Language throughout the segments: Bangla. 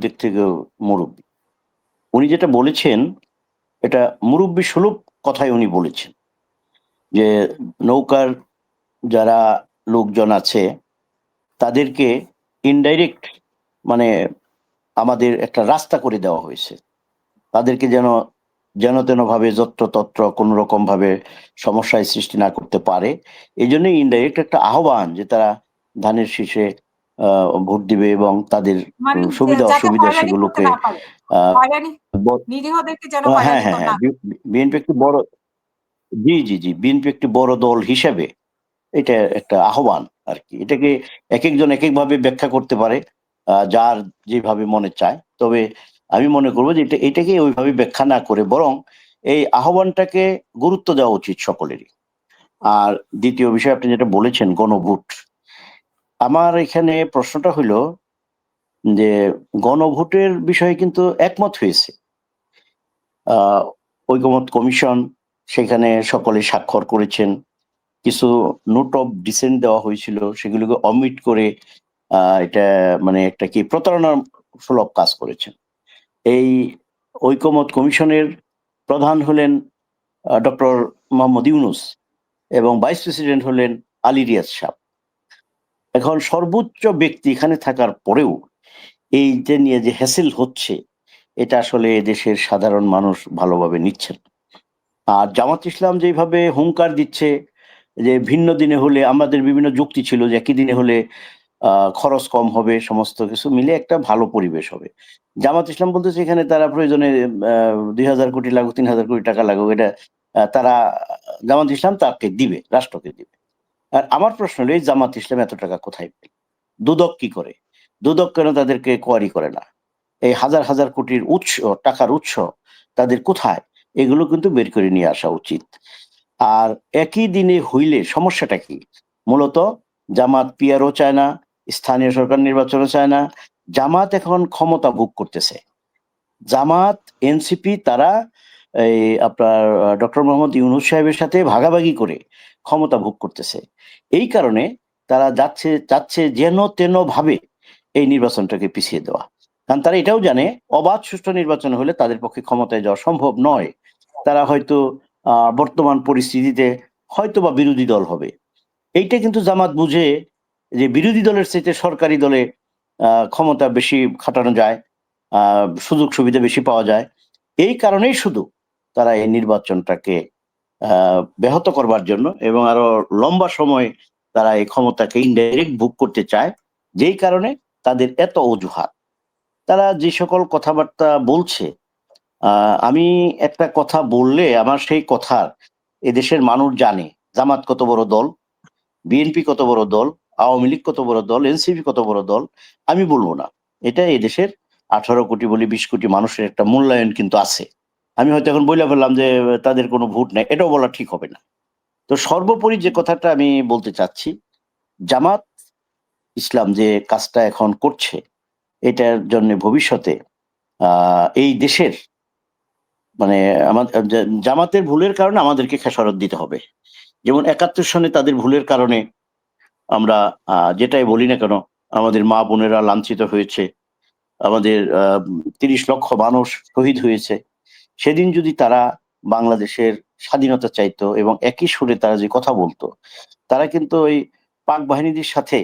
দিক থেকেও মুরব্বী। উনি যেটা বলেছেন, এটা মুরব্বী সুলভ কথাই উনি বলেছেন। যে নৌকার যারা লোকজন আছে, তাদেরকে ইনডাইরেক্ট মানে আমাদের একটা রাস্তা করে দেওয়া হয়েছে। তাদেরকে যেন যেন তেন ভাবে যত্র তত্র কোন রকম ভাবে সমস্যায় সৃষ্টি না করতে পারে। এই জন্য ইনডাইরেক্ট একটা আহ্বান যে তারা ধানের শীষে ভোট দিবে এবং তাদের মানে সুবিধা অসুবিধা সেগুলোকে হ্যাঁ হ্যাঁ হ্যাঁ বিএনপি একটি বড় জি জি জি বিএনপি একটি বড় দল হিসেবে এটা একটা আহ্বান আর কি। এটাকে এক একজন এক একভাবে ব্যাখ্যা করতে পারে আহ, যার যেভাবে মনে চায়। তবে আমি মনে করব যে এটা এটাকে ওইভাবে ব্যাখ্যা না করে বরং এই আহ্বানটাকে গুরুত্ব দেওয়া উচিত সকলেরই। আর দ্বিতীয় বিষয় আপনি যেটা বলেছেন গণভোট। আমার এখানে প্রশ্নটা হলো যে গণভোটের বিষয়ে কিন্তু একমত হয়েছে। ঐকমত কমিশন সেখানে সকলে স্বাক্ষর করেছেন। কিছু নোট অফ ডিসেন্ট দেওয়া হয়েছিল, সেগুলোকে অমিট করে এটা মানে একটা কি প্রতারণার সুলভ কাজ করেছেন। এই ঐকমত কমিশনের প্রধান হলেন ডক্টর মোহাম্মদ ইউনুস এবং ভাইস প্রেসিডেন্ট হলেন আলী রিয়াজ সাহ। এখন সর্বোচ্চ ব্যক্তি এখানে থাকার পরেও এই যে নিয়ে যে হ্যাসেল হচ্ছে, এটা আসলে দেশের সাধারণ মানুষ ভালোভাবে নিচ্ছেন আর জামাত ইসলাম যেভাবে হুঙ্কার দিচ্ছে, যে ভিন্ন দিনে হলে আমাদের বিভিন্ন যুক্তি ছিল যে একই দিনে হলে খরচ কম হবে, সমস্ত কিছু মিলে একটা ভালো পরিবেশ হবে। জামাত ইসলাম বলতেছে এখানে তারা প্রয়োজনে দুই হাজার কোটি লাগুক, তিন হাজার কোটি টাকা লাগুক, এটা তারা, জামাত ইসলাম তাকে দিবে, রাষ্ট্রকে দিবে। আর আমার প্রশ্ন হলো জামাত ইসলাম এত টাকা কোথায় পেল? দুদক কি করে? দুদক কেন তাদেরকে কোয়ারি করে না? এই হাজার হাজার কোটির উৎস, টাকার উৎস তাদের কোথায়? এগুলো কিন্তু বের করে নিয়ে আসা উচিত। আর একই দিনে হইলে সমস্যাটা কি? মূলত জামাত পিয়ারও চায় না, স্থানীয় সরকার নির্বাচনও চায় না, জামাত এখন ক্ষমতা ভোগ করতেছে। জামাত, এনসিপি তারা এই আপনার ডক্টর মোহাম্মদ ইউনুস সাহেবের সাথে ভাগাভাগি করে ক্ষমতা ভোগ করতেছে। এই কারণে তারা যাচ্ছে চাচ্ছে যেন তেন ভাবে এই নির্বাচনটাকে পিছিয়ে দেওয়া। কারণ তারা এটাও জানে, অবাধ সুষ্ঠু নির্বাচন হলে তাদের পক্ষে ক্ষমতায় যাওয়া সম্ভব নয়। তারা হয়তো বর্তমান পরিস্থিতিতে হয়তো বা বিরোধী দল হবে। এইটা কিন্তু জামাত বুঝে যে বিরোধী দলের চাইতে সরকারি দলে ক্ষমতা বেশি খাটানো যায় সুযোগ সুবিধা বেশি পাওয়া যায়। এই কারণেই শুধু তারা এই নির্বাচনটাকে ব্যাহত করবার জন্য এবং আরও লম্বা সময় তারা এই ক্ষমতাকে ইনডাইরেক্ট ভোগ করতে চায়, যেই কারণে তাদের এত অজুহাত। তারা যে সকল কথাবার্তা বলছে আমি একটা কথা বললে আমার সেই কথার এদেশের মানুষ জানে, জামাত কত বড় দল, বিএনপি কত বড় দল, আওয়ামী লীগ কত বড় দল, এনসিপি কত বড় দল, আমি বলব না। এটা এদেশের আঠারো কোটি বলি বিশ কোটি মানুষের একটা মূল্যায়ন কিন্তু আছে। আমি হয়তো এখন বলে ফেললাম যে তাদের কোনো ভোট নেই, এটাও বলা ঠিক হবে না। তো সর্বোপরি যে কথাটা আমি বলতে চাচ্ছি, জামাত ইসলাম যে কাজটা এখন করছে, এটার জন্য ভবিষ্যতে এই দেশের মানে আমাদের জামাতের ভুলের কারণে আমাদেরকে খেসারত দিতে হবে। যেমন একাত্তর সনে তাদের ভুলের কারণে আমরা যেটাই বলি না কেন, আমাদের মা বোনেরা লাঞ্ছিত হয়েছে, আমাদের তিরিশ লক্ষ মানুষ শহীদ হয়েছে। সেদিন যদি তারা বাংলাদেশের স্বাধীনতা চাইতো এবং একই সুরে তারা যে কথা বলতো তারা কিন্তু ওই পাক বাহিনীদের সাথে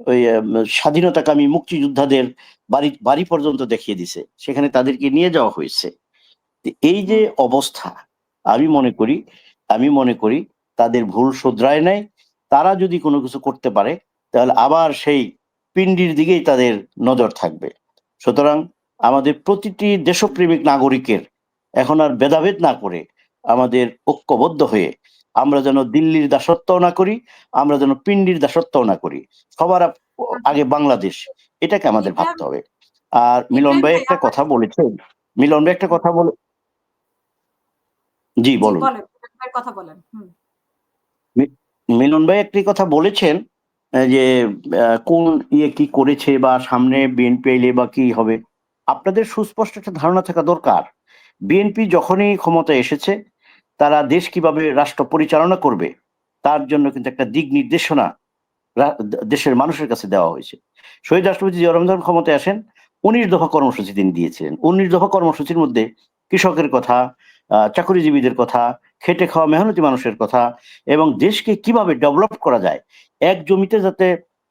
ওই স্বাধীনতাকামী মুক্তিযোদ্ধাদের বাড়ি বাড়ি পর্যন্ত দেখিয়ে দিছে। সেখানে তাদেরকে নিয়ে যাওয়া হয়েছে। এই যে অবস্থা আমি মনে করি আমি মনে করি তাদের ভুল শুধরায় নাই। তারা যদি কোনো কিছু করতে পারে তাহলে আবার সেই পিণ্ডির দিকেই তাদের নজর থাকবে। সুতরাং আমাদের প্রতিটি দেশপ্রেমিক নাগরিকের এখন আর ভেদাভেদ না করে আমাদের ঐক্যবদ্ধ হয়ে আমরা যেন দিল্লির দাসত্বও না করি আমরা যেন পিন্ডির দাসত্বও না করি। সবার আগে বাংলাদেশ এটাকে আমাদের ভাবতে হবে। আর মিলন ভাই একটা কথা বলেছেন মিলন ভাই একটা কথা বলে জি বলুন। কথা বলেন মিলন ভাই একটি কথা বলেছেন যে কোন ইয়ে কি করেছে বা সামনে বিএনপি এলে বা কি হবে। আপনাদের সুস্পষ্ট একটা ধারণা থাকা দরকার। বিএনপি যখনই ক্ষমতায় এসেছে, তারা দেশ কীভাবে রাষ্ট্র পরিচালনা করবে, তার জন্য কিন্তু একটা দিক নির্দেশনা দেশের মানুষের কাছে দেওয়া হয়েছে। শহীদ রাষ্ট্রপতি জিয়া রহমান ক্ষমতায় আসেন, উনিশ দফা কর্মসূচি তিনি দিয়েছিলেন। উনিশ দফা কর্মসূচির মধ্যে কৃষকের কথা চাকরিজীবীদের কথা, খেটে খাওয়া মেহনতি মানুষের কথা এবং দেশকে কীভাবে ডেভেলপ করা যায়, এক জমিতে যাতে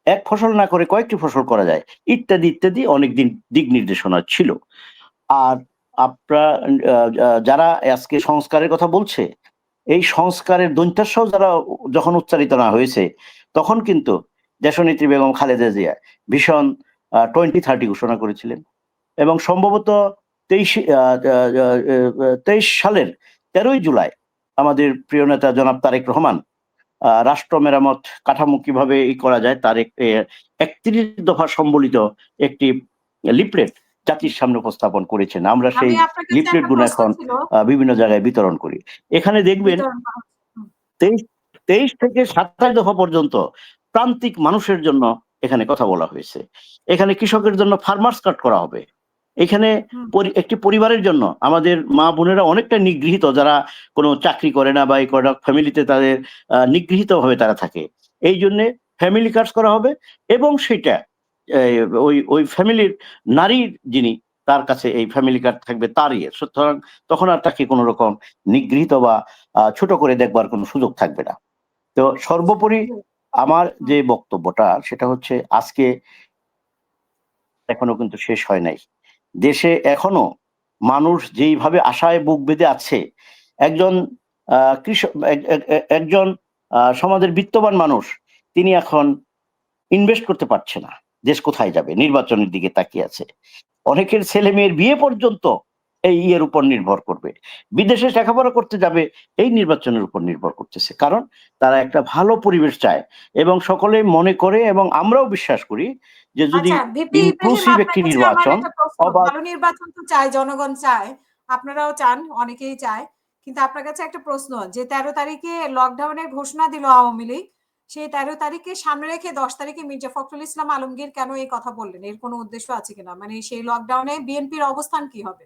এক ফসল না করে কয়েকটি ফসল করা যায়, ইত্যাদি ইত্যাদি অনেক দিন দিক নির্দেশনা ছিল। আর আপনারা যারা আজকে সংস্কারের কথা বলছে, এই সংস্কারের দৈন্তাস্য যারা যখন উচ্চারিত না হয়েছে, তখন কিন্তু দেশনেত্রী বেগম খালেদা জিয়া ভীষণ টোয়েন্টি থার্টি ঘোষণা করেছিলেন। এবং সম্ভবত তেইশ তেইশ সালের তেরোই জুলাই আমাদের প্রিয় নেতা জনাব তারেক রহমান রাষ্ট্র মেরামত কাঠামো কীভাবে করা যায়, তার একত্রিশ দফা সম্বলিত একটি লিফলেট জাতির সামনে উপস্থাপন করেছেন। আমরা সেই একটা গুলো এখন বিভিন্ন জায়গায় বিতরণ করি। এখানে দেখবেন। তেইশ তেইশ থেকে সাতাশ দফা পর্যন্ত প্রান্তিক মানুষের জন্য এখানে কথা বলা হয়েছে। এখানে কৃষকের জন্য ফার্মার্স কাট করা হবে। এখানে একটি পরিবারের জন্য আমাদের মা বোনেরা অনেকটা নিগৃহীত যারা কোনো চাকরি করে না বা এই করে ফ্যামিলিতে তাদের নিগৃহীত ভাবে তারা থাকে। এই জন্যে ফ্যামিলি কার্ডস করা হবে এবং সেটা ওই ওই ফ্যামিলির নারীর যিনি, তার কাছে এই ফ্যামিলি কার্ড থাকবে তার ইয়ে সুতরাং তখন আর তাকে কোনো রকম নিগৃহীত বা ছোট করে দেখবার কোনো সুযোগ থাকবে না। তো সর্বোপরি আমার যে বক্তব্যটা, সেটা হচ্ছে আজকে এখনও কিন্তু শেষ হয় নাই। দেশে এখনও মানুষ যেইভাবে আশায় বুক বেঁধে আছে, একজন কৃষক, এক- এক- এক- একজন সমাজের বিত্তবান মানুষ, তিনি এখন ইনভেস্ট করতে পারছে না। দেশ কোথায় যাবে? নির্বাচনের দিকে তাকিয়ে আছে। অনেকের ছেলে মেয়ের বিয়ে পর্যন্ত এই ইয়ের উপর নির্ভর করবে। বিদেশে লেখাপড়া করতে যাবে এই নির্বাচনের উপর নির্ভর করতেছে। কারণ তারা একটা ভালো পরিবেশ চায় এবং সকলে মনে করে এবং আমরাও বিশ্বাস করি যে যদি আচ্ছা, inclusive আপনার একটি নির্বাচন, ভালো নির্বাচন তো চায় জনগণ চায়। আপনারাও চান অনেকেই চায়। কিন্তু আপনার কাছে একটা প্রশ্ন যে তেরো তারিখে লকডাউনের ঘোষণা দিল আওয়ামী লীগ সেই তেরো তারিখে সামনে রেখে দশ তারিখে মির্জা ফখরুল ইসলাম আলমগীর কেন এই কথা বললেন? এর কোনো উদ্দেশ্য আছে কিনা? মানে সেই লকডাউনে বিএনপির অবস্থান কি হবে?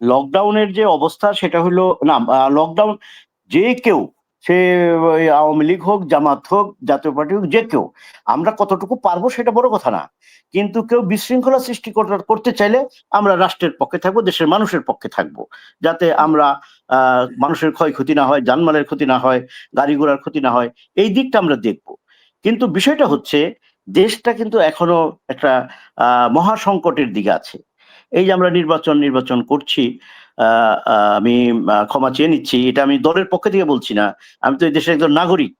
লকডাউনের যে অবস্থা সেটা হলো, না লকডাউন যে কেউ সে আওয়ামী লীগ হোক, জামাত হোক, জাতীয় পার্টি হোক, যে কেউ। আমরা কতটুকু পারব সেটা বড় কথা না। কিন্তু কেউ বিশৃঙ্খলা সৃষ্টি করতে চাইলে আমরা রাষ্ট্রের পক্ষে থাকব, দেশের মানুষের পক্ষে থাকব। যাতে আমরা মানুষের ক্ষয়ক্ষতি না হয় জানমালের ক্ষতি না হয় গাড়ি ঘোড়ার ক্ষতি না হয়, এই দিকটা আমরা দেখব। কিন্তু বিষয়টা হচ্ছে, দেশটা কিন্তু এখনও একটা আহ মহা সংকটের দিকে আছে। এই যে আমরা নির্বাচন নির্বাচন করছি আমি ক্ষমা চেয়ে নিচ্ছি। এটা আমি দলের পক্ষে থেকে বলছি না। আমি তো এই দেশের একজন নাগরিক।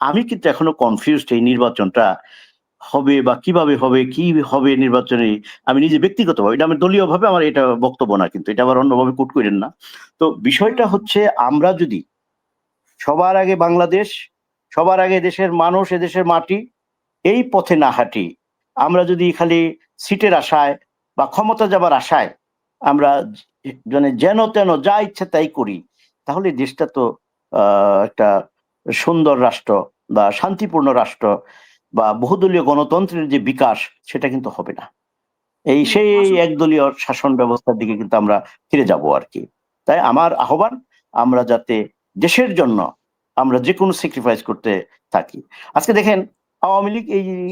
আমি কিন্তু এখনও কনফিউজড এই নির্বাচনটা হবে বা কীভাবে হবে, কি হবে নির্বাচনে আমি নিজে ব্যক্তিগতভাবে, এটা আমি দলীয় ভাবে আমার এটা বক্তব্য না কিন্তু, এটা আবার অন্যভাবে কুট করেন না। তো বিষয়টা হচ্ছে আমরা যদি সবার আগে বাংলাদেশ, সবার আগে দেশের মানুষ, এদেশের মাটি, এই পথে না হাঁটি, আমরা যদি খালি সিটের আশায় বা ক্ষমতা যাবার আশায় আমরা মানে যেন তেন যা ইচ্ছা তাই করি। তাহলে দেশটা তো আহ, একটা সুন্দর রাষ্ট্র বা শান্তিপূর্ণ রাষ্ট্র বা বহুদলীয় গণতন্ত্রের যে বিকাশ সেটা কিন্তু হবে না। এই সেই একদলীয় শাসন ব্যবস্থার দিকে কিন্তু আমরা ফিরে যাব আর কি। তাই আমার আহ্বান আমরা যাতে দেশের জন্য আমরা যে কোনো স্যাক্রিফাইস করতে থাকি। আজকে দেখেন আওয়ামী লীগ এই।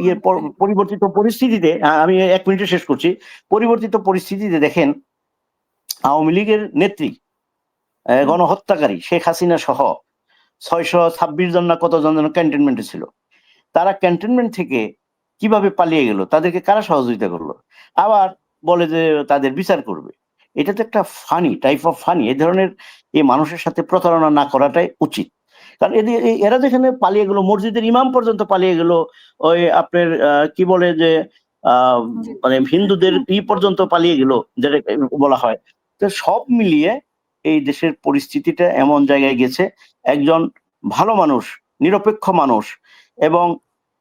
ইয়ে পর- পরিবর্তিত পরিস্থিতিতে আমি এক মিনিটে শেষ করছি। পরিবর্তিত পরিস্থিতিতে দেখেন আওয়ামী লীগের নেত্রী গণহত্যাকারী শেখ হাসিনা সহ ছয়শো ছাব্বিশ জন না কতজন যেন ক্যান্টনমেন্টে ছিল। তারা ক্যান্টনমেন্ট থেকে কীভাবে পালিয়ে গেল তাদেরকে কারা সহযোগিতা করল? আবার বলে যে তাদের বিচার করবে। এটা তো একটা ফানি টাইপ অফ ফানি এই ধরনের এই মানুষের সাথে প্রতারণা না করাটাই উচিত। কারণ এদের এরা যেখানে পালিয়ে গেল মসজিদের ইমাম পর্যন্ত পালিয়ে গেল ওই আপনার আহ, কি বলে যে আহ, মানে হিন্দুদের ই পর্যন্ত পালিয়ে গেল যেটা বলা হয়। তো সব মিলিয়ে এই দেশের পরিস্থিতিটা এমন জায়গায় গেছে, একজন ভালো মানুষ, নিরপেক্ষ মানুষ এবং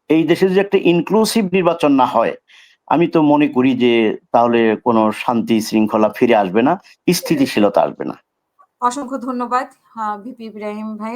এই দেশে যদি একটা ইনক্লুসিভ নির্বাচন না হয়, আমি তো মনে করি যে তাহলে কোনো শান্তি শৃঙ্খলা ফিরে আসবে না, স্থিতিশীলতা আসবে না। অসংখ্য ধন্যবাদ ভিপি ইব্রাহিম ভাই